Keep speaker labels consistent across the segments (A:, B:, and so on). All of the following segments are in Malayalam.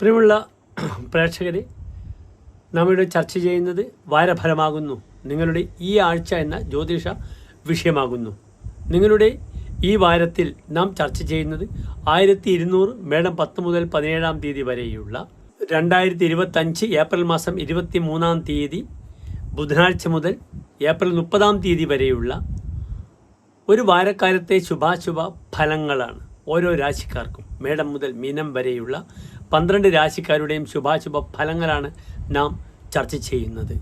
A: പ്രിയമുള്ള പ്രേക്ഷകരെ നാം ഇവിടെ ചർച്ച ചെയ്യുന്നത് വാരഫലമാകുന്നു. നിങ്ങളുടെ ഈ ആഴ്ച എന്ന ജ്യോതിഷ വിഷയമാകുന്നു. നിങ്ങളുടെ ഈ വാരത്തിൽ നാം ചർച്ച ചെയ്യുന്നത് ആയിരത്തി ഇരുന്നൂറ് മേടം പത്ത് മുതൽ പതിനേഴാം തീയതി വരെയുള്ള രണ്ടായിരത്തി ഇരുപത്തഞ്ച് ഏപ്രിൽ മാസം ഇരുപത്തി മൂന്നാം തീയതി ബുധനാഴ്ച മുതൽ ഏപ്രിൽ മുപ്പതാം തീയതി വരെയുള്ള ഒരു വാരക്കാലത്തെ ശുഭാശുഭ ഫലങ്ങളാണ് ഓരോ രാശിക്കാർക്കും മേടം മുതൽ മീനം വരെയുള്ള പന്ത്രണ്ട് രാശിക്കാരുടെയും ശുഭാശുഭ ഫലങ്ങളാണ് നാം ചർച്ച ചെയ്യുന്നത്.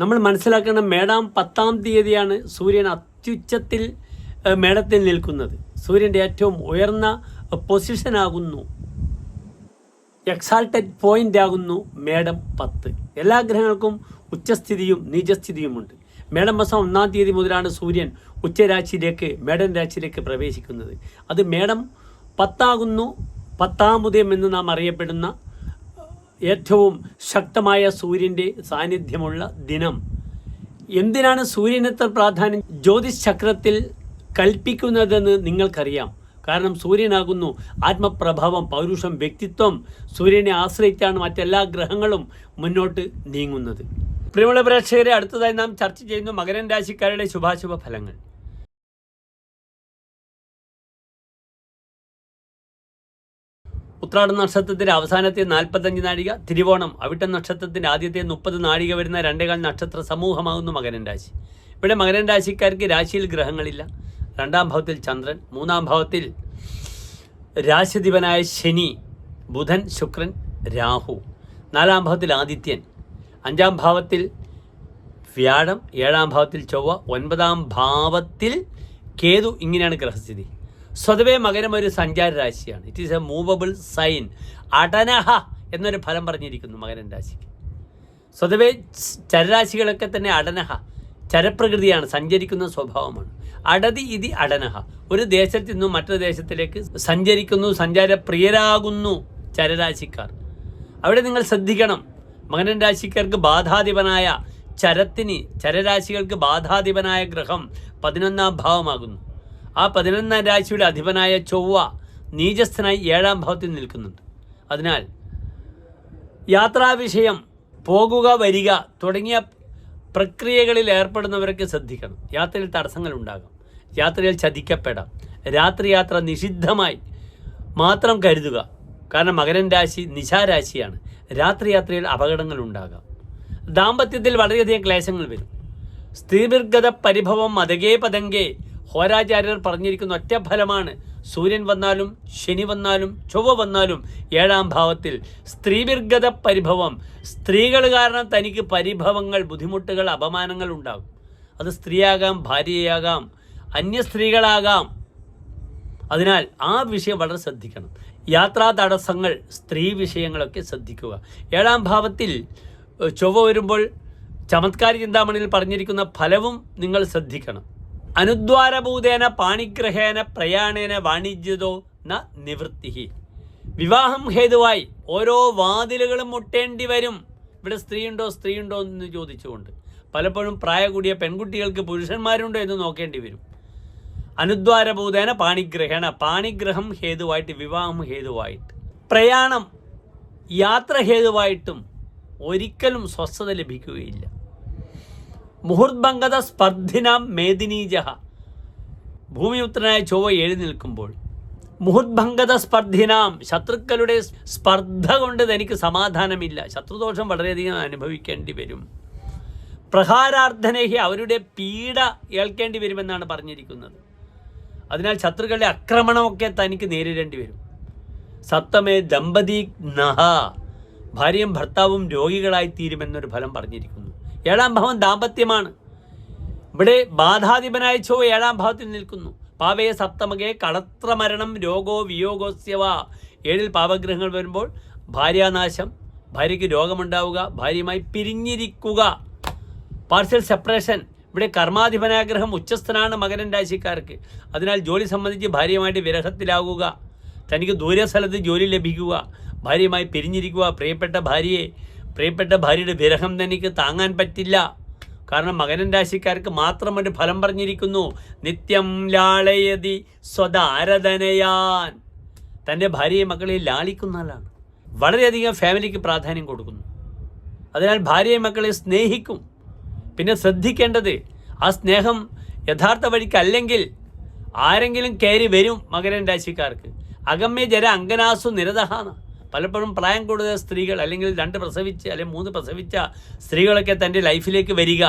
A: നമ്മൾ മനസ്സിലാക്കേണ്ട മേടാം പത്താം തീയതിയാണ് സൂര്യൻ അത്യുച്ചത്തിൽ മേടത്തിൽ നിൽക്കുന്നത്. സൂര്യന്റെ ഏറ്റവും ഉയർന്ന പൊസിഷനാകുന്നു എക്സാൾട്ടഡ് പോയിന്റ് ആകുന്നു മേടം പത്ത്. എല്ലാ ഗ്രഹങ്ങൾക്കും ഉച്ചസ്ഥിതിയും നീചസ്ഥിതിയുമുണ്ട് മേടം മാസം ഒന്നാം തീയതി മുതലാണ് സൂര്യൻ ഉച്ചരാശിയിലേക്ക് മേടൻ രാശിയിലേക്ക് പ്രവേശിക്കുന്നത്. അത് മേടം പത്താകുന്നു പത്താമുദയം എന്ന് നാം അറിയപ്പെടുന്ന ഏറ്റവും ശക്തമായ സൂര്യന്റെ സാന്നിധ്യമുള്ള ദിനം. എന്തിനാണ് സൂര്യനത്ര പ്രാധാന്യം ജ്യോതിഷ് ചക്രത്തിൽ കൽപ്പിക്കുന്നതെന്ന് നിങ്ങൾക്കറിയാം. കാരണം സൂര്യനാകുന്നു ആത്മപ്രഭാവം പൗരുഷം വ്യക്തിത്വം സൂര്യനെ ആശ്രയിച്ചാണ് മറ്റെല്ലാ ഗ്രഹങ്ങളും മുന്നോട്ട് നീങ്ങുന്നത്. പ്രിയമുള്ള പ്രേക്ഷകരെ അടുത്തതായി നാം ചർച്ച ചെയ്യുന്നു മകരൻ രാശിക്കാരുടെ ശുഭാശുഭ ഫലങ്ങൾ ഉത്രാട നക്ഷത്രത്തിന്റെ അവസാനത്തെ നാൽപ്പത്തഞ്ച് നാഴിക തിരുവോണം അവിട്ട നക്ഷത്രത്തിന്റെ ആദ്യത്തെ മുപ്പത് നാഴിക വരുന്ന രണ്ടേകാൽ നക്ഷത്ര സമൂഹമാകുന്നു മകരൻ രാശി. ഇവിടെ മകരൻ രാശിക്കാർക്ക് രാശിയിൽ ഗ്രഹങ്ങളില്ല. രണ്ടാം ഭാവത്തിൽ ചന്ദ്രൻ മൂന്നാം ഭാവത്തിൽ രാശിധിപനായ ശനി ബുധൻ ശുക്രൻ രാഹു. നാലാം ഭാവത്തിൽ ആദിത്യൻ അഞ്ചാം ഭാവത്തിൽ വ്യാഴം ഏഴാം ഭാവത്തിൽ ചൊവ്വ ഒൻപതാം ഭാവത്തിൽ കേതു. ഇങ്ങനെയാണ് ഗ്രഹസ്ഥിതി. സ്വതവേ മകരം ഒരു സഞ്ചാര രാശിയാണ് it is a movable sign അടനഹ എന്നൊരു ഫലം പറഞ്ഞിരിക്കുന്നു മകരൻ രാശിക്ക്. സ്വതവേ ചരരാശികളൊക്കെ തന്നെ അടനഹ ചരപ്രകൃതിയാണ് സഞ്ചരിക്കുന്ന സ്വഭാവമാണ്. അടതി ഇതി അടനഹ. ഒരു ദേശത്ത് നിന്നും മറ്റൊരു ദേശത്തിലേക്ക് സഞ്ചരിക്കുന്നു സഞ്ചാരപ്രിയരാകുന്നു ചരരാശിക്കാർ. അവിടെ നിങ്ങൾ ശ്രദ്ധിക്കണം. മകനൻ രാശിക്കാർക്ക് ബാധാധിപനായ ചരത്തിന് ചരരാശികൾക്ക് ബാധാധിപനായ ഗ്രഹം പതിനൊന്നാം ഭാവമാകുന്നു. ആ പതിനൊന്നാം രാശിയുടെ അധിപനായ ചൊവ്വ നീചസ്ഥനായി ഏഴാം ഭാവത്തിൽ നിൽക്കുന്നുണ്ട്. അതിനാൽ യാത്രാവിഷയം പോകുക വരിക തുടങ്ങിയ പ്രക്രിയകളിൽ ഏർപ്പെടുന്നവരൊക്കെ ശ്രദ്ധിക്കണം. യാത്രയിൽ തടസ്സങ്ങൾ ഉണ്ടാകാം. യാത്രയിൽ ചതിക്കപ്പെടാം. രാത്രി യാത്ര നിഷിദ്ധമായി മാത്രം കരുതുക. കാരണം മകരൻ രാശി നിശാരാശിയാണ് രാത്രി യാത്രയിൽ അപകടങ്ങൾ ഉണ്ടാകാം. ദാമ്പത്യത്തിൽ വളരെയധികം ക്ലേശങ്ങൾ വരും. സ്ത്രീവിർഗത പരിഭവം മതകേ പതങ്കേ ഹോരാചാര്യർ പറഞ്ഞിരിക്കുന്ന ഒറ്റ ഫലമാണ്. സൂര്യൻ വന്നാലും ശനി വന്നാലും ചൊവ്വ വന്നാലും ഏഴാം ഭാവത്തിൽ സ്ത്രീവിർഗത പരിഭവം. സ്ത്രീകൾ കാരണം തനിക്ക് പരിഭവങ്ങൾ ബുദ്ധിമുട്ടുകൾ അപമാനങ്ങൾ ഉണ്ടാകും. അത് സ്ത്രീയാകാം ഭാര്യയാകാം അന്യ സ്ത്രീകളാകാം. അതിനാൽ ആ വിഷയം വളരെ ശ്രദ്ധിക്കണം. യാത്രാ തടസ്സങ്ങൾ സ്ത്രീ വിഷയങ്ങളൊക്കെ ശ്രദ്ധിക്കുക. ഏഴാം ഭാവത്തിൽ ചൊവ്വ വരുമ്പോൾ ചമത്കാരി ചിന്താമണിയിൽ പറഞ്ഞിരിക്കുന്ന ഫലവും നിങ്ങൾ ശ്രദ്ധിക്കണം. അനുദ്വാരഭൂതേന പാണിഗ്രഹേന പ്രയാണേന വാണിജ്യതോ ന നിവൃത്തി. വിവാഹം ഹേതുവായി ഓരോ വാതിലുകളും മുട്ടേണ്ടി വരും. ഇവിടെ സ്ത്രീയുണ്ടോ സ്ത്രീയുണ്ടോ എന്ന് ചോദിച്ചുകൊണ്ട്. പലപ്പോഴും പ്രായ കൂടിയ പെൺകുട്ടികൾക്ക് പുരുഷന്മാരുണ്ടോ എന്ന് നോക്കേണ്ടി വരും. അനുദ്വാരഭൂതേന പാണിഗ്രഹേണ പാണിഗ്രഹം ഹേതുവായിട്ട് വിവാഹം ഹേതുവായിട്ട്. പ്രയാണം യാത്ര ഹേതുവായിട്ടും ഒരിക്കലും സ്വസ്ഥത ലഭിക്കുകയില്ല. മുഹുർഭംഗത സ്പർദ്ധിനാം മേദിനീജ ഭൂമിപുത്രനായ ചൊവ്വ എഴുതി നിൽക്കുമ്പോൾ മുഹുർഭംഗത സ്പർദ്ധിനാം ശത്രുക്കളുടെ സ്പർദ്ധ കൊണ്ട് തനിക്ക് സമാധാനമില്ല. ശത്രുദോഷം വളരെയധികം അനുഭവിക്കേണ്ടി വരും. പ്രഹാരാർദ്ധനേഹി അവരുടെ പീഡ ഏൽക്കേണ്ടി വരുമെന്നാണ് പറഞ്ഞിരിക്കുന്നത്. അതിനാൽ ശത്രുക്കളുടെ ആക്രമണമൊക്കെ തനിക്ക് നേരിടേണ്ടി വരും. സപ്തമേ ദമ്പതി നഹ. ഭാര്യയും ഭർത്താവും രോഗികളായി തീരുമെന്നൊരു ഫലം പറഞ്ഞിരിക്കുന്നു. ഏഴാം ഭാവം ദാമ്പത്യമാണ്. ഇവിടെ ബാധാധിപനായ ചോ ഏഴാം ഭാവത്തിൽ നിൽക്കുന്നു. പാവയെ സപ്തമകെ കളത്രമരണം രോഗോ വിയോഗോസ്യവ. ഏഴിൽ പാവഗ്രഹങ്ങൾ വരുമ്പോൾ ഭാര്യാനാശം ഭാര്യയ്ക്ക് രോഗമുണ്ടാവുക ഭാര്യയുമായി പിരിഞ്ഞിരിക്കുക. പാർഷ്യൽ സെപ്പറേഷൻ ഇവിടെ കർമാധിപനാഗ്രഹം ഉച്ചസ്ഥനാണ് മകരൻ രാശിക്കാർക്ക്. അതിനാൽ ജോലി സംബന്ധിച്ച് ഭാര്യയുമായിട്ട് വിരഹത്തിലാകുക. തനിക്ക് ദൂരസ്ഥലത്ത് ജോലി ലഭിക്കുക. ഭാര്യയുമായി പിരിഞ്ഞിരിക്കുക. പ്രിയപ്പെട്ട ഭാര്യയെ പ്രിയപ്പെട്ട ഭാര്യയുടെ വിരഹം തനിക്ക് താങ്ങാൻ പറ്റില്ല. കാരണം മകനൻ രാശിക്കാർക്ക് മാത്രം ഒരു ഫലം പറഞ്ഞിരിക്കുന്നു. നിത്യം ലാളയതി സ്വതാരതനയാൻ തന്റെ ഭാര്യയെ മക്കളെ ലാളിക്കുന്ന ആളാണ്. വളരെയധികം ഫാമിലിക്ക് പ്രാധാന്യം കൊടുക്കുന്നു. അതിനാൽ ഭാര്യയെ മക്കളെ സ്നേഹിക്കും. പിന്നെ ശ്രദ്ധിക്കേണ്ടത് ആ സ്നേഹം യഥാർത്ഥ വഴിക്കല്ലെങ്കിൽ ആരെങ്കിലും കയറി വരും മകരൻ രാശിക്കാർക്ക്. അഗമ്യ ജര അങ്കനാസു നിരതഹാന. പലപ്പോഴും പ്രായം കൂടുതൽ സ്ത്രീകൾ അല്ലെങ്കിൽ രണ്ട് പ്രസവിച്ച് അല്ലെങ്കിൽ മൂന്ന് പ്രസവിച്ച സ്ത്രീകളൊക്കെ തന്റെ ലൈഫിലേക്ക് വരിക.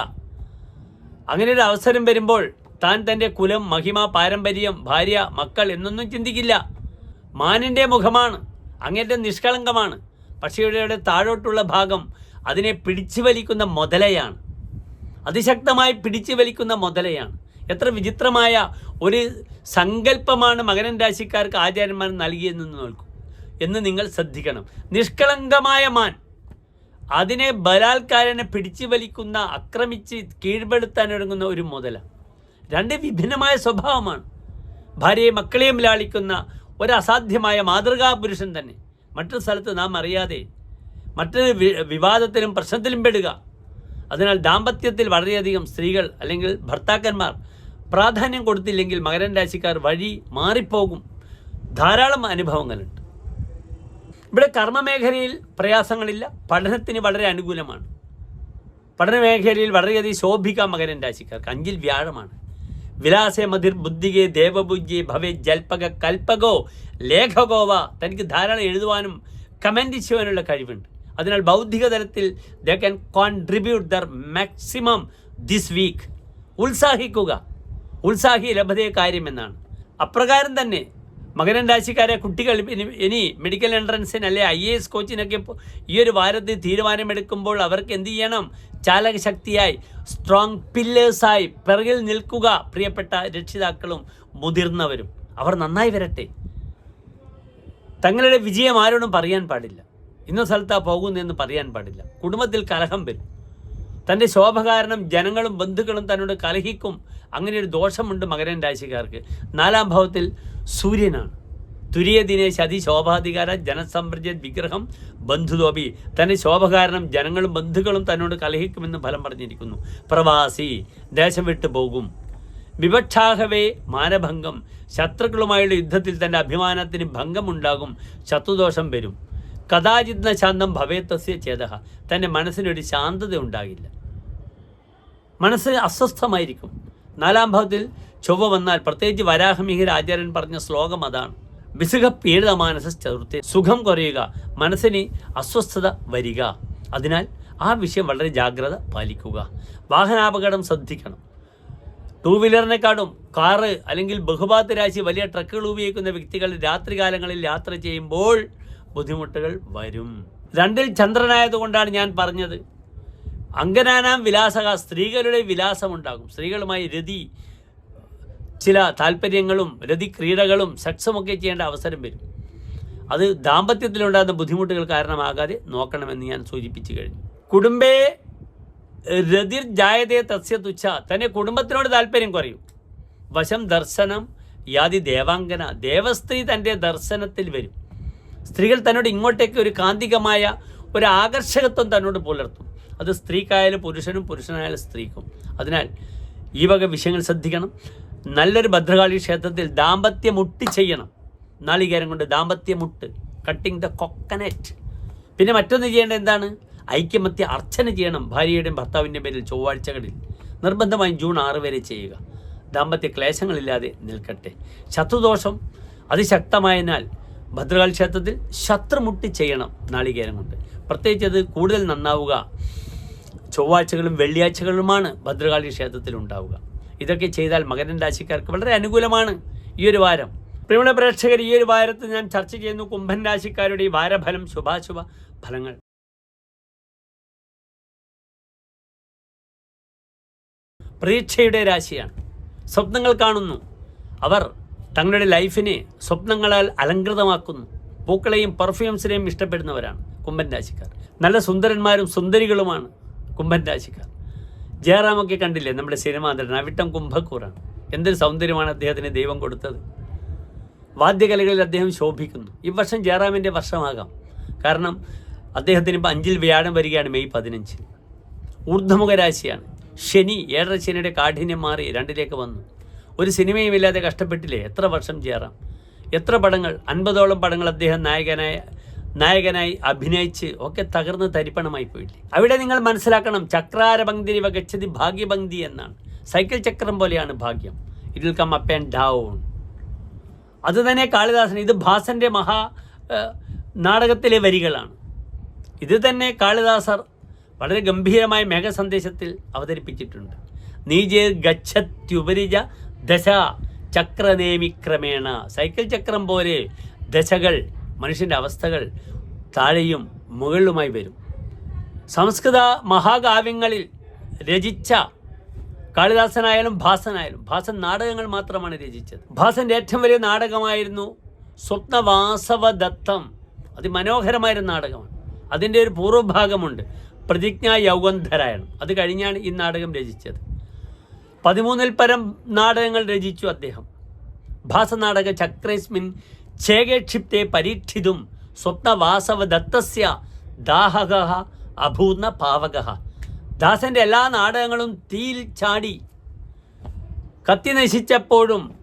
A: അങ്ങനെ ഒരു അവസരം വരുമ്പോൾ താൻ തന്റെ കുലം മഹിമ പാരമ്പര്യം ഭാര്യ മക്കൾ എന്നൊന്നും ചിന്തിക്കില്ല. മാനിന്റെ മുഖമാണ് അങ്ങേറ്റം നിഷ്കളങ്കമാണ്. പക്ഷേ ഇവിടെ താഴോട്ടുള്ള ഭാഗം അതിനെ പിടിച്ചു വലിക്കുന്ന മുതലയാണ്. അതിശക്തമായി പിടിച്ചു വലിക്കുന്ന മുതലയാണ്. എത്ര വിചിത്രമായ ഒരു സങ്കല്പമാണ് മകരൻ രാശിക്കാർക്ക് ആചാര്യന്മാർ നൽകിയെന്ന് നോക്കൂ. എന്ന് നിങ്ങൾ ശ്രദ്ധിക്കണം. നിഷ്കളങ്കമായ മാൻ. അതിനെ ബലാത്കാരനെ പിടിച്ചു വലിക്കുന്ന ആക്രമിച്ച് കീഴ്പ്പെടുത്താൻ ഒരുങ്ങുന്ന ഒരു മുതല. രണ്ട് വിഭിന്നമായ സ്വഭാവമാണ്. ഭാര്യയെ മക്കളെയും ലാളിക്കുന്ന ഒരു മാതൃകാ പുരുഷൻ തന്നെ. മറ്റൊരു സ്ഥലത്ത് നാം അറിയാതെ മറ്റൊരു വിവാദത്തിലും പ്രശ്നത്തിലും പെടുക. അതിനാൽ ദാമ്പത്യത്തിൽ വളരെയധികം സ്ത്രീകൾ അല്ലെങ്കിൽ ഭർത്താക്കന്മാർ പ്രാധാന്യം കൊടുത്തില്ലെങ്കിൽ മകരൻ രാശിക്കാർ വഴി മാറിപ്പോകും. ധാരാളം അനുഭവങ്ങളുണ്ട്. ഇവിടെ കർമ്മമേഖലയിൽ പ്രയാസങ്ങളില്ല. പഠനത്തിന് വളരെ അനുകൂലമാണ്. പഠനമേഖലയിൽ വളരെയധികം ശോഭിക്കാം മകരൻ രാശിക്കാർക്ക് അഞ്ചിൽ വ്യാഴമാണ്. വിലാസേ മതിർ ബുദ്ധികെ ദേവബുദ്ധ്യെ ഭവേ ജൽപക കൽപ്പകോ ലേഖകോവ തനിക്ക് ധാരാളം എഴുതുവാനും കമന്റ് ചെയ്യുവാനുള്ള കഴിവുണ്ട്. അതിനാൽ ബൗദ്ധിക തലത്തിൽ they can contribute their maximum this week ഉത്സാഹിക്കുക. ഉത്സാഹി ലഭതയെ കാര്യമെന്നാണ് അപ്രകാരം തന്നെ മകരൻ രാശിക്കാരെ കുട്ടികൾ ഇനി ഇനി മെഡിക്കൽ എൻട്രൻസിന് അല്ലെ ഐ എ എസ് കോച്ചിനൊക്കെ ഈ ഒരു വാരത്തിൽ തീരുമാനമെടുക്കുമ്പോൾ അവർക്ക് എന്ത് ചെയ്യണം? ചാലകശക്തിയായി സ്ട്രോങ് പില്ലേഴ്സായി പിറകിൽ നിൽക്കുക. പ്രിയപ്പെട്ട രക്ഷിതാക്കളും മുതിർന്നവരും അവർ നന്നായി വരട്ടെ. തങ്ങളുടെ വിജയം ആരോടും പറയാൻ പാടില്ല. ഇന്ന സ്ഥലത്താണ് പോകുന്നതെന്ന് പറയാൻ പാടില്ല. കുടുംബത്തിൽ കലഹം വരും. തന്റെ ശോഭ കാരണം ജനങ്ങളും ബന്ധുക്കളും തന്നോട് കലഹിക്കും. അങ്ങനെ ഒരു ദോഷമുണ്ട് മകരൻ രാശിക്കാർക്ക് നാലാം ഭാവത്തിൽ സൂര്യനാണ്. തുര്യദിനെ ശതി ശോഭാധികാര ജനസമ്പ്രജ വിഗ്രഹം ബന്ധുതോപി തന്റെ ശോഭ കാരണം ജനങ്ങളും ബന്ധുക്കളും തന്നോട് കലഹിക്കുമെന്ന് ഫലം പറഞ്ഞിരിക്കുന്നു. പ്രവാസി ദേശം വിട്ടു പോകും. വിപക്ഷാഹവേ മാനഭംഗം. ശത്രുക്കളുമായുള്ള യുദ്ധത്തിൽ തന്റെ അഭിമാനത്തിന് ഭംഗമുണ്ടാകും. ശത്രുദോഷം വരും. കഥാചിത്ന ശാന്തം ഭവേത്തസ്യ ചേത തന്റെ മനസ്സിനൊരു ശാന്തത ഉണ്ടാകില്ല മനസ്സ് അസ്വസ്ഥമായിരിക്കും. നാലാം ഭാവത്തിൽ ചൊവ്വ വന്നാൽ പ്രത്യേകിച്ച് വരാഹമിഹിര ആചാര്യൻ പറഞ്ഞ ശ്ലോകം അതാണ്. വിസുഖ പീഡിത മാനസ ചതുർത്ഥി. സുഖം കുറയുക മനസ്സിന് അസ്വസ്ഥത വരിക. അതിനാൽ ആ വിഷയം വളരെ ജാഗ്രത പാലിക്കുക. വാഹനാപകടം ശ്രദ്ധിക്കണം. ടൂ വീലറിനെക്കാളും കാറ് അല്ലെങ്കിൽ ബഹുഭാഗത്ത് രാശി വലിയ ട്രക്കുകൾ ഉപയോഗിക്കുന്ന വ്യക്തികൾ രാത്രികാലങ്ങളിൽ യാത്ര ചെയ്യുമ്പോൾ ബുദ്ധിമുട്ടുകൾ വരും. രണ്ടിൽ ചന്ദ്രനായതുകൊണ്ടാണ് ഞാൻ പറഞ്ഞത്. അങ്കനാനാം വിലാസക സ്ത്രീകളുടെ വിലാസമുണ്ടാകും. സ്ത്രീകളുമായി രതി ചില താല്പര്യങ്ങളും രതി ക്രീഡകളും സെക്സുമൊക്കെ ചെയ്യേണ്ട അവസരം വരും. അത് ദാമ്പത്യത്തിലുണ്ടാകുന്ന ബുദ്ധിമുട്ടുകൾ കാരണമാകാതെ നോക്കണമെന്ന് ഞാൻ സൂചിപ്പിച്ചു കഴിഞ്ഞു. കുടുംബേ രതിർ ജായതേ തസ്യ തുച്ഛ. തന്നെ കുടുംബത്തിനോട് താല്പര്യം കുറയും. വശം ദർശനം യാതി ദേവാംഗന. ദേവസ്ത്രീ തന്റെ ദർശനത്തിൽ വരും. സ്ത്രീകൾ തന്നോട് ഇങ്ങോട്ടേക്ക് ഒരു കാന്തികമായ ഒരു ആകർഷകത്വം തന്നോട് പുലർത്തും. അത് സ്ത്രീക്കായാലും പുരുഷനും പുരുഷനായാലും സ്ത്രീക്കും. അതിനാൽ ഈ വക വിഷയങ്ങൾ ശ്രദ്ധിക്കണം. നല്ലൊരു ഭദ്രകാളി ക്ഷേത്രത്തിൽ ദാമ്പത്യമുട്ടി ചെയ്യണം. നാളികേരം കൊണ്ട് ദാമ്പത്യമുട്ട് കട്ടിങ് ദ കൊക്കനറ്റ് പിന്നെ മറ്റൊന്ന് ചെയ്യേണ്ടത് എന്താണ്? ഐക്യമത്യ അർച്ചന ചെയ്യണം ഭാര്യയുടെയും ഭർത്താവിന്റെയും പേരിൽ ചൊവ്വാഴ്ചകളിൽ. നിർബന്ധമായും ജൂൺ ആറ് വരെ ചെയ്യുക. ദാമ്പത്യ ക്ലേശങ്ങളില്ലാതെ നിൽക്കട്ടെ. ശത്രുദോഷം അതിശക്തമായതിനാൽ ഭദ്രകാളി ക്ഷേത്രത്തിൽ ശത്രുമുട്ടി ചെയ്യണം നാളികേരം കൊണ്ട്. പ്രത്യേകിച്ച് അത് കൂടുതൽ നന്നാവുക. ചൊവ്വാഴ്ചകളും വെള്ളിയാഴ്ചകളുമാണ് ഭദ്രകാളി ക്ഷേത്രത്തിൽ ഉണ്ടാവുക. ഇതൊക്കെ ചെയ്താൽ മകരൻ രാശിക്കാർക്ക് വളരെ അനുകൂലമാണ്. ഈ ഒരു വാരം. പ്രിയമുള്ള പ്രേക്ഷകർ ഈ ഒരു വാരത്തിൽ ഞാൻ ചർച്ച ചെയ്യുന്നു കുംഭൻ രാശിക്കാരുടെ ഈ വാരഫലം ശുഭാശുഭ ഫലങ്ങൾ. പ്രതീക്ഷയുടെ രാശിയാണ്. സ്വപ്നങ്ങൾ കാണുന്നു. അവർ തങ്ങളുടെ ലൈഫിനെ സ്വപ്നങ്ങളാൽ അലങ്കൃതമാക്കുന്നു പൂക്കളെയും പെർഫ്യൂംസിനെയും ഇഷ്ടപ്പെടുന്നവരാണ് കുംഭൻ രാശിക്കാർ. നല്ല സുന്ദരന്മാരും സുന്ദരികളുമാണ്. കുംഭൻ രാശിക്കാർ ജയറാമൊക്കെ കണ്ടില്ലേ നമ്മുടെ സിനിമാ നടൻ അവിട്ടം കുംഭക്കൂറാണ്. എന്തൊരു സൗന്ദര്യമാണ് അദ്ദേഹത്തിന് ദൈവം കൊടുത്തത്. വാദ്യകലകളിൽ അദ്ദേഹം ശോഭിക്കുന്നു. ഈ വർഷം ജയറാമിന്റെ വർഷമാകാം. കാരണം അദ്ദേഹത്തിന് ഇപ്പം അഞ്ചിൽ വ്യാഴം വരികയാണ് മെയ് പതിനഞ്ചിന്. ഊർദ്ധമുഖ രാശിയാണ്. ശനി ഏഴര ശനിയുടെ കാഠിന്യം മാറി രണ്ടിലേക്ക് വന്നു. ഒരു സിനിമയും ഇല്ലാതെ കഷ്ടപ്പെട്ടില്ലേ? എത്ര വർഷം ജയറാം? എത്ര പടങ്ങൾ? അൻപതോളം പടങ്ങൾ അദ്ദേഹം നായകനായ നായകനായി അഭിനയിച്ച് ഒക്കെ തകർന്ന് തരിപ്പണമായി പോയില്ലേ? അവിടെ നിങ്ങൾ മനസ്സിലാക്കണം ചക്രാരപങ്ക്തി ഗച്ഛതി ഭാഗ്യപങ്ക്തി എന്നാണ്. സൈക്കിൾ ചക്രം പോലെയാണ് ഭാഗ്യം. It will come up and down അത് തന്നെ കാളിദാസൻ ഇത് ഭാസന്റെ മഹാ നാടകത്തിലെ വരികളാണ്. ഇത് തന്നെ കാളിദാസർ വളരെ ഗംഭീരമായ മേഘസന്ദേശത്തിൽ അവതരിപ്പിച്ചിട്ടുണ്ട്. നീജേ ഗച്ഛത്യുപരിജ ദശ ചക്രനേമിക്രമേണ സൈക്കിൾ ചക്രം പോലെ ദശകൾ മനുഷ്യന്റെ അവസ്ഥകൾ താഴെയും മുകളിലുമായി വരും. സംസ്കൃത മഹാകാവ്യങ്ങളിൽ രചിച്ച കാളിദാസനായാലും ഭാസനായാലും ഭാസൻ നാടകങ്ങൾ മാത്രമാണ് രചിച്ചത്. ഭാസന്റെ ഏറ്റവും വലിയ നാടകമായിരുന്നു സ്വപ്നവാസവദത്തം. അതിമനോഹരമായൊരു നാടകമാണ്. അതിന്റെ ഒരു പൂർവഭാഗമുണ്ട് പ്രതിജ്ഞാ യൗഗന്ധരായണം അത് കഴിഞ്ഞാണ് ഈ നാടകം രചിച്ചത്. പതിമൂന്നിൽ പരം നാടകങ്ങൾ രചിച്ചു അദ്ദേഹം. ഭാസനാടക ചക്രേസ്മിൻ ഛേകേക്ഷിപ്തെ പരീക്ഷിതും സ്വപ്നവാസവദത്തസ്യ ദാഹക അഭൂർണ പാവക. ദാസന്റെ എല്ലാ നാടകങ്ങളും തീയിൽ ചാടി കത്തി നശിച്ചപ്പോഴും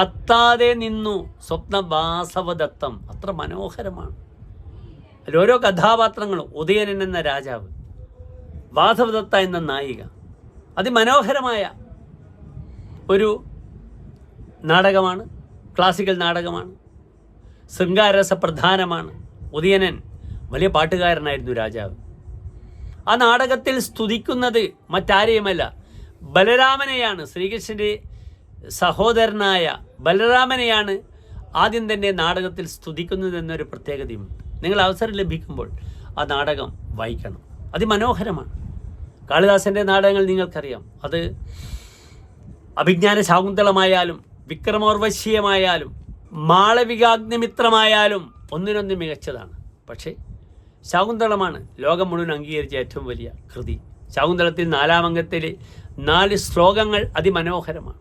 A: കത്താതെ നിന്നു സ്വപ്നവാസവദത്തം. അത്ര മനോഹരമാണ്. അതിലോരോ കഥാപാത്രങ്ങളും ഉദയനൻ എന്ന രാജാവ് വാസവദത്ത എന്ന നായിക. അതിമനോഹരമായ ഒരു നാടകമാണ് ക്ലാസിക്കൽ നാടകമാണ്. ശൃംഗാരസ പ്രധാനമാണ് ഉദയനൻ വലിയ പാട്ടുകാരനായിരുന്നു രാജാവ്. ആ നാടകത്തിൽ സ്തുതിക്കുന്നത് മറ്റാരെയുമല്ല ബലരാമനെയാണ്. ശ്രീകൃഷ്ണന്റെ സഹോദരനായ ബലരാമനെയാണ് ആദ്യം തന്നെ നാടകത്തിൽ സ്തുതിക്കുന്നത് എന്നൊരു പ്രത്യേകതയുമുണ്ട്. നിങ്ങൾ അവസരം ലഭിക്കുമ്പോൾ ആ നാടകം വായിക്കണം. അതിമനോഹരമാണ്. കാളിദാസന്റെ നാടകങ്ങൾ നിങ്ങൾക്കറിയാം. അത് അഭിജ്ഞാന ശാകുന്തളമായാലും വിക്രമോർവശീയമായാലും മാളവികാഗ്നിമിത്രമായാലും ഒന്നിനൊന്ന് മികച്ചതാണ്. പക്ഷേ ശാകുന്തളമാണ് ലോകം മുഴുവൻ അംഗീകരിച്ച ഏറ്റവും വലിയ കൃതി. ശാകുന്തളത്തിൽ നാലാമംഗത്തിലെ നാല് ശ്ലോകങ്ങൾ അതിമനോഹരമാണ്.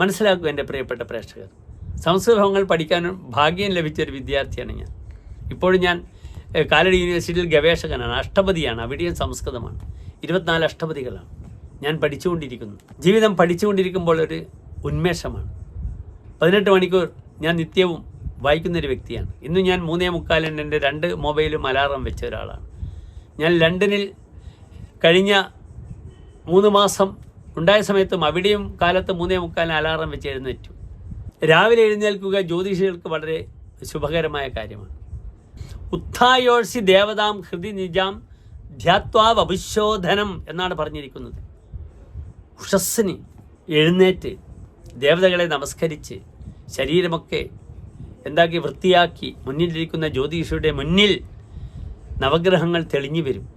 A: മനസ്സിലാക്കുക എന്റെ പ്രിയപ്പെട്ട പ്രേക്ഷകർ. സംസ്കൃതങ്ങൾ പഠിക്കാനും ഭാഗ്യം ലഭിച്ച ഒരു വിദ്യാർത്ഥിയാണ് ഞാൻ. ഇപ്പോഴും ഞാൻ കാലടി യൂണിവേഴ്സിറ്റിയിൽ ഗവേഷകനാണ് അഷ്ടപതിയാണ് അവിടെയും സംസ്കൃതമാണ്. ഇരുപത്തിനാല് അഷ്ടപതികളാണ് ഞാൻ പഠിച്ചുകൊണ്ടിരിക്കുന്നു ജീവിതം പഠിച്ചുകൊണ്ടിരിക്കുമ്പോൾ ഒരു ഉന്മേഷമാണ്. പതിനെട്ട് മണിക്കൂർ ഞാൻ നിത്യവും വായിക്കുന്നൊരു വ്യക്തിയാണ്. ഇന്ന് ഞാൻ മൂന്നേ മുക്കാലിന് എന്റെ രണ്ട് മൊബൈലും അലാറം വെച്ച ഒരാളാണ്. ഞാൻ ലണ്ടനിൽ കഴിഞ്ഞ മൂന്ന് മാസം ഉണ്ടായ സമയത്തും അവിടെയും കാലത്ത് മൂന്നേ മുക്കാലിന് അലാറം വെച്ച് എഴുന്നേറ്റു. രാവിലെ എഴുന്നേൽക്കുക ജ്യോതിഷികൾക്ക് വളരെ ശുഭകരമായ കാര്യമാണ്. ഉത്ഥായോഴ്സി ദേവതാം ഹൃദി നിജാം ധ്യാത്വാവശോധനം എന്നാണ് പറഞ്ഞിരിക്കുന്നത്. ഉഷസ്സിന് എഴുന്നേറ്റ് ദേവതകളെ നമസ്കരിച്ച് ശരീരമൊക്കെ എന്താക്കി വൃത്തിയാക്കി മുന്നിലിരിക്കുന്ന ജ്യോതിഷയുടെ മുന്നിൽ നവഗ്രഹങ്ങൾ തെളിഞ്ഞു വരും.